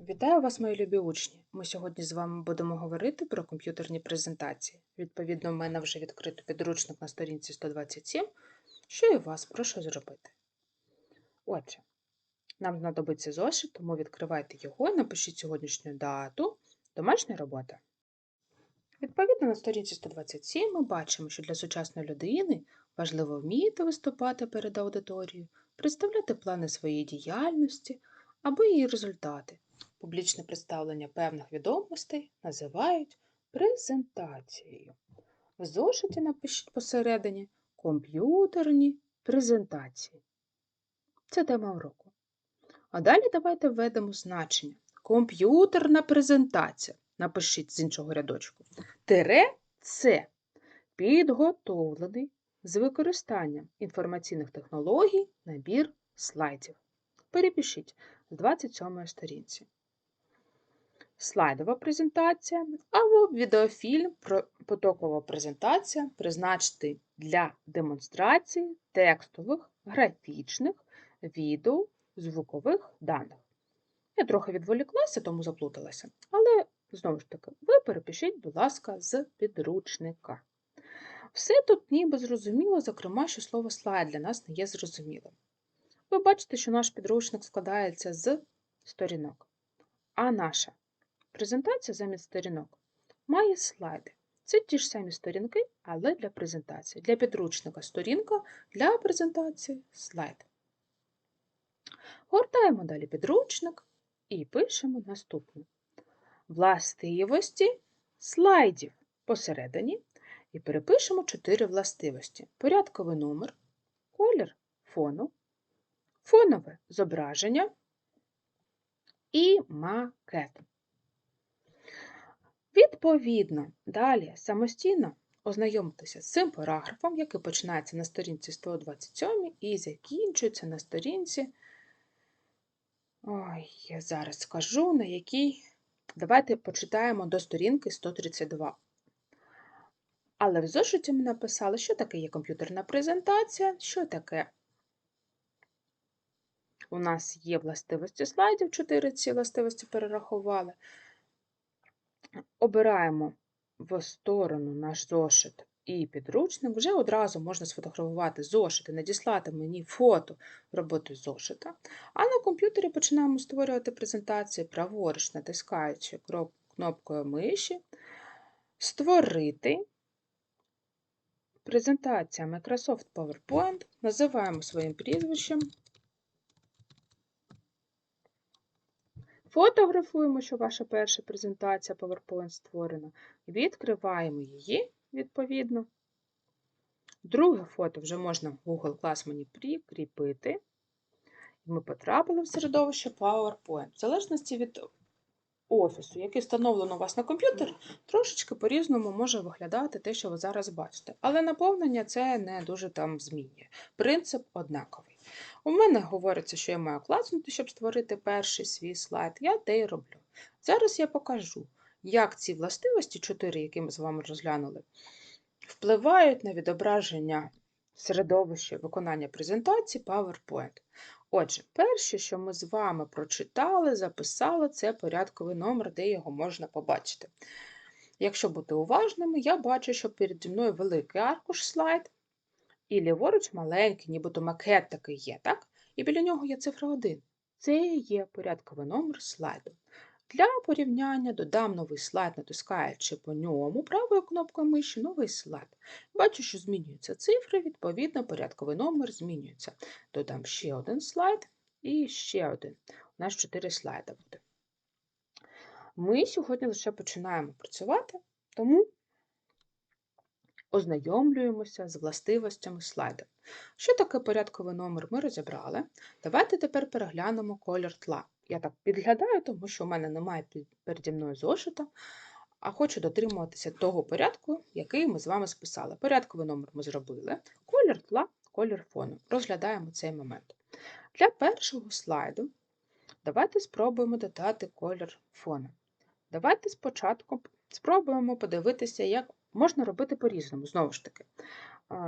Вітаю вас, мої любі учні! Ми сьогодні з вами будемо говорити про комп'ютерні презентації. Відповідно, в мене вже відкрито підручник на сторінці 127, що і вас прошу зробити. Отже, нам знадобиться зошит, тому відкривайте його напишіть сьогоднішню дату, домашня робота. Відповідно, на сторінці 127 ми бачимо, що для сучасної людини важливо вміти виступати перед аудиторією, представляти плани своєї діяльності або її результати. Публічне представлення певних відомостей називають презентацією. В зошиті напишіть посередині комп'ютерні презентації. Це тема уроку. А далі давайте введемо значення. Комп'ютерна презентація. Напишіть з іншого рядочку. Тире це підготовлений з використанням інформаційних технологій набір слайдів. Перепишіть з 27 сторінці. Слайдова презентація або відеофільм потокова презентація призначити для демонстрації текстових, графічних, відео, звукових даних. Я трохи відволіклася, тому заплуталася. Але, знову ж таки, ви перепишіть, будь ласка, з підручника. Все тут ніби зрозуміло, зокрема, що слово слайд для нас не є зрозумілим. Ви бачите, що наш підручник складається з сторінок. А наша презентація замість сторінок має слайди. Це ті ж самі сторінки, але для презентації. Для підручника сторінка, для презентації слайд. Гортаємо далі підручник і пишемо наступне. Властивості слайдів посередині і перепишемо чотири властивості: порядковий номер, колір фону, фонове зображення і макет. Відповідно, далі самостійно ознайомитися з цим параграфом, який починається на сторінці 127 і закінчується на сторінці. Ой, я зараз скажу, на якій. Давайте почитаємо до сторінки 132. Але в зошиті ми написали, що таке є комп'ютерна презентація, що таке. У нас є властивості слайдів, 4 ці властивості перерахували. Обираємо в сторону наш зошит і підручник. Вже одразу можна сфотографувати зошит і надіслати мені фото роботи зошита. А на комп'ютері починаємо створювати презентації праворуч, натискаючи кнопкою миші, створити. Презентація Microsoft PowerPoint. Називаємо своїм прізвищем. Фотографуємо, що ваша перша презентація PowerPoint створена. Відкриваємо її, відповідно. Друге фото вже можна в Google Class прикріпити. І ми потрапили в середовище PowerPoint. В залежності від офісу, який встановлено у вас на комп'ютер, трошечки по-різному може виглядати те, що ви зараз бачите. Але наповнення це не дуже там змінює. Принцип однаковий. У мене говориться, що я маю класнути, щоб створити перший свій слайд. Я те й роблю. Зараз я покажу, як ці властивості, чотири, які ми з вами розглянули, впливають на відображення середовища виконання презентації PowerPoint. Отже, перше, що ми з вами прочитали, записали, це порядковий номер, де його можна побачити. Якщо бути уважними, я бачу, що переді мною великий аркуш слайд, і ліворуч маленький, нібито макет такий є, так? І біля нього є цифра 1. Це є порядковий номер слайду. Для порівняння додам новий слайд, натискаючи по ньому правою кнопкою миші новий слайд. Бачу, що змінюються цифри, відповідно, порядковий номер змінюється. Додам ще один слайд і ще один. У нас 4 слайди буде. Ми сьогодні лише починаємо працювати, тому ознайомлюємося з властивостями слайду. Що таке порядковий номер, ми розібрали. Давайте тепер переглянемо колір тла. Я так підглядаю, тому що в мене немає переді мною зошита, а хочу дотримуватися того порядку, який ми з вами списали. Порядковий номер ми зробили, колір тла, колір фону. Розглядаємо цей момент. Для першого слайду давайте спробуємо додати колір фону. Давайте спочатку спробуємо подивитися, як можна робити по-різному, знову ж таки.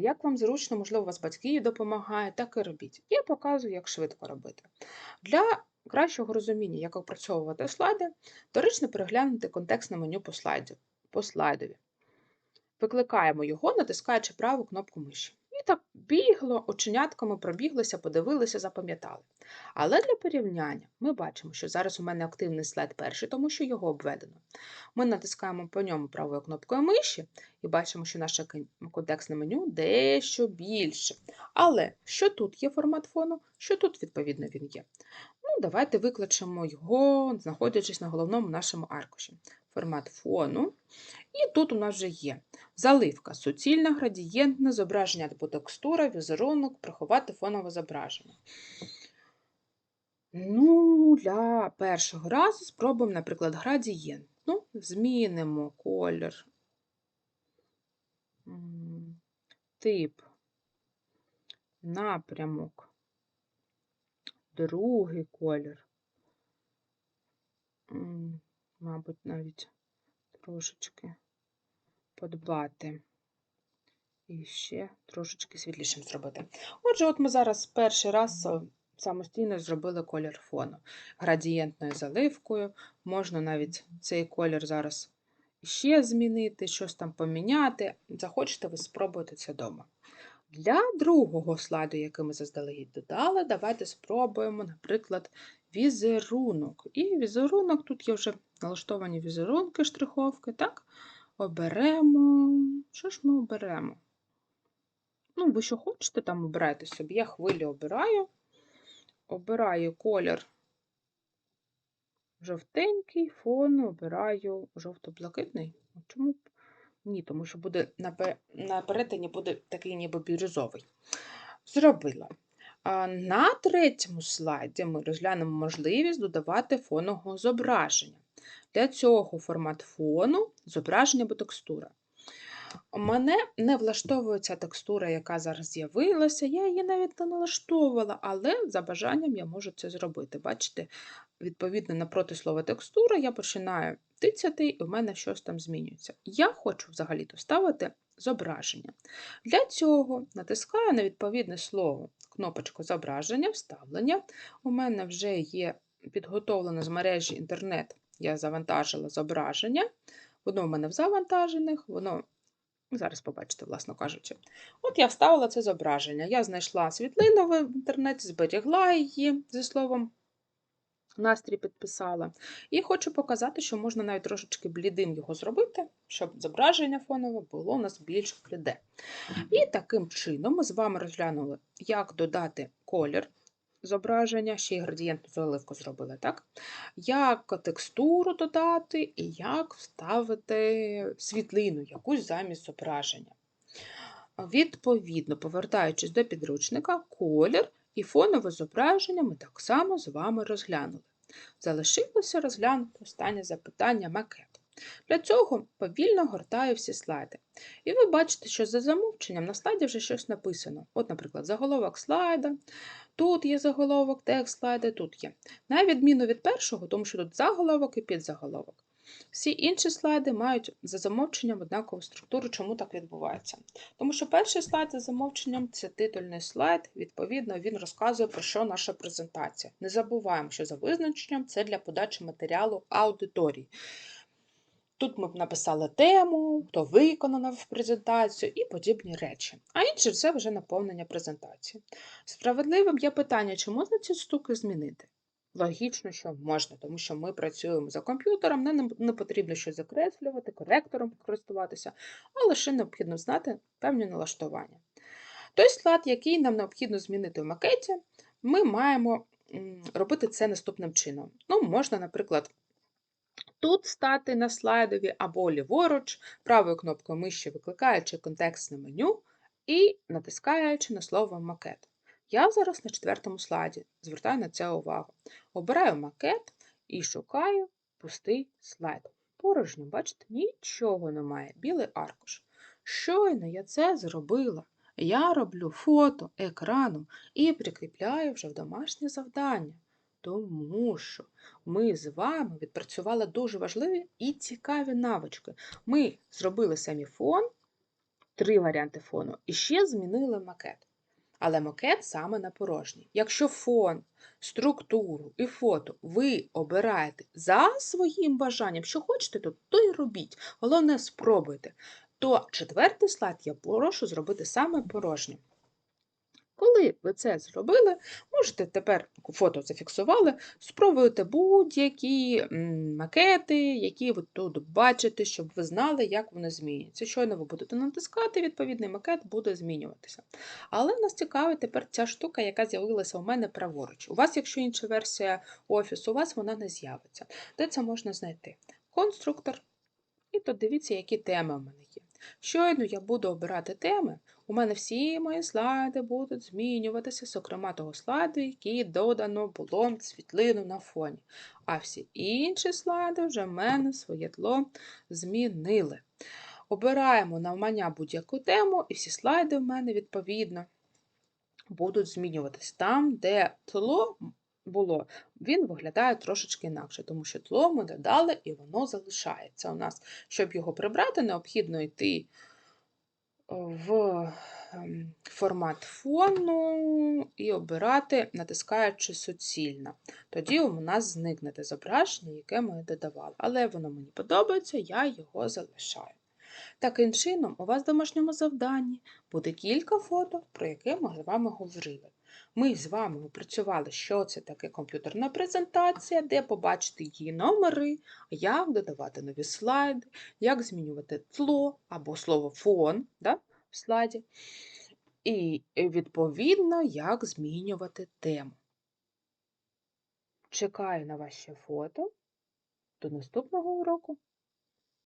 Як вам зручно, можливо, у вас батьки допомагають, так і робіть. Я показую, як швидко робити. Для кращого розуміння, як опрацьовувати слайди, доречно переглянути контекстне меню по, слайді, по слайдові. Викликаємо його, натискаючи праву кнопку миші. Так бігло, оченятками пробіглися, подивилися, запам'ятали. Але для порівняння ми бачимо, що зараз у мене активний слайд перший, тому що його обведено. Ми натискаємо по ньому правою кнопкою миші і бачимо, що наше кодексне меню дещо більше. Але що тут є формат фону, що тут, відповідно, він є. Ну, давайте викличемо його, знаходячись на головному нашому аркуші. Формат фону. І тут у нас вже є заливка, суцільна, градієнтне, зображення або текстура, візерунок, приховати фонове зображення. Ну, для першого разу спробуємо, наприклад, градієнт. Ну, змінимо колір, тип, напрямок, другий колір. Мабуть, навіть трошечки подбати. І ще трошечки світлішим зробити. Отже, от ми зараз перший раз е, самостійно зробили колір фону градієнтною заливкою. Можна навіть цей колір зараз ще змінити, щось там поміняти. Захочете, ви спробуєте це вдома. Для другого слайду, який ми заздалегідь додали, давайте спробуємо, наприклад, візерунок. І візерунок, тут є вже налаштовані візерунки, штриховки, так? Оберемо. Що ж ми оберемо? Ну, ви що хочете, там обирайте собі. Я хвилю обираю. Обираю колір жовтенький, фон обираю жовто-блакитний. Чому б? Ні, тому що буде на, перетині буде такий ніби бірюзовий. Зробила. На третьому слайді ми розглянемо можливість додавати фонового зображення. Для цього формат фону, зображення або текстура. Мене не влаштовує ця текстура, яка зараз з'явилася. Я її навіть не налаштовувала, але за бажанням я можу це зробити. Бачите, відповідно напроти слова текстура я починаю тицяти, і в мене щось там змінюється. Я хочу взагалі-то ставити зображення. Для цього натискаю на відповідне слово кнопочку зображення, вставлення. У мене вже є підготовлено з мережі інтернет, я завантажила зображення. Воно в мене в завантажених, воно Зараз побачите, власно кажучи. От я вставила це зображення. Я знайшла світлину в інтернеті, зберігла її зі словом настрій підписала. І хочу показати, що можна навіть трошечки блідим його зробити, щоб зображення фонове було у нас більш бліде. І таким чином ми з вами розглянули, як додати колір зображення, ще й градієнтну заливку зробили, так? Як текстуру додати і як вставити світлину якусь замість зображення. Відповідно, повертаючись до підручника, колір і фонове зображення ми так само з вами розглянули. Залишилося розглянути останнє запитання макет. Для цього повільно гортаю всі слайди. І ви бачите, що за замовченням на слайді вже щось написано. От, наприклад, заголовок слайда, тут є заголовок, текст слайда, тут є. На відміну від першого, тому що тут заголовок і підзаголовок. Всі інші слайди мають за замовченням однакову структуру. Чому так відбувається? Тому що перший слайд за замовченням це титульний слайд, відповідно, він розказує про що наша презентація. Не забуваємо, що за визначенням це для подачі матеріалу аудиторії. Тут ми б написали тему, хто виконано в презентацію і подібні речі. А інше це вже наповнення презентації. Справедливим є питання, чи можна ці штуки змінити? Логічно, що можна, тому що ми працюємо за комп'ютером, нам не потрібно щось закреслювати, коректором користуватися, а лише необхідно знати певні налаштування. Той слайд, який нам необхідно змінити в макеті, ми маємо робити це наступним чином. Ну, можна, наприклад, тут стати на слайдові або ліворуч, правою кнопкою миші викликаючи контекстне меню і натискаючи на слово макет. Я зараз на четвертому слайді, звертаю на це увагу. Обираю макет і шукаю пустий слайд. Порожньо, бачите, нічого немає, білий аркуш. Щойно я це зробила. Я роблю фото екрану і прикріпляю вже в домашнє завдання. Тому що ми з вами відпрацювали дуже важливі і цікаві навички. Ми зробили самі фон, три варіанти фону, і ще змінили макет. але макет саме на порожній. Якщо фон, структуру і фото ви обираєте за своїм бажанням, що хочете тут, то й робіть. Головне, спробуйте. То четвертий слайд я прошу зробити саме порожнім. Коли ви це зробили, можете тепер фото зафіксували, спробуйте будь-які макети, які ви тут бачите, щоб ви знали, як вони змінюються. Щойно ви будете натискати, відповідний макет буде змінюватися. Але нас цікавить тепер ця штука, яка з'явилася у мене праворуч. У вас, якщо інша версія офісу, у вас вона не з'явиться. Де це можна знайти? Конструктор. І тут дивіться, які теми у мене є. Щойно я буду обирати теми, у мене всі мої слайди будуть змінюватися, зокрема того слайду, який додано було світлину на фоні. А всі інші слайди вже в мене своє тло змінили. Обираємо навмання будь-яку тему, і всі слайди в мене відповідно будуть змінюватись. Там, де тло було, він виглядає трошечки інакше, тому що тло ми додали і воно залишається у нас. Щоб його прибрати, необхідно йти в ем, формат фону і обирати, натискаючи суцільно. Тоді у нас зникне те зображення, яке ми додавали. Але воно мені подобається, я його залишаю. Таким чином, у вас в домашньому завданні буде кілька фото, про яке ми з вами говорили. Ми з вами опрацювали, що це таке комп'ютерна презентація, де побачити її номери, як додавати нові слайди, як змінювати тло або слово фон да, в слайді. І, відповідно, як змінювати тему. Чекаю на ваші фото. До наступного уроку!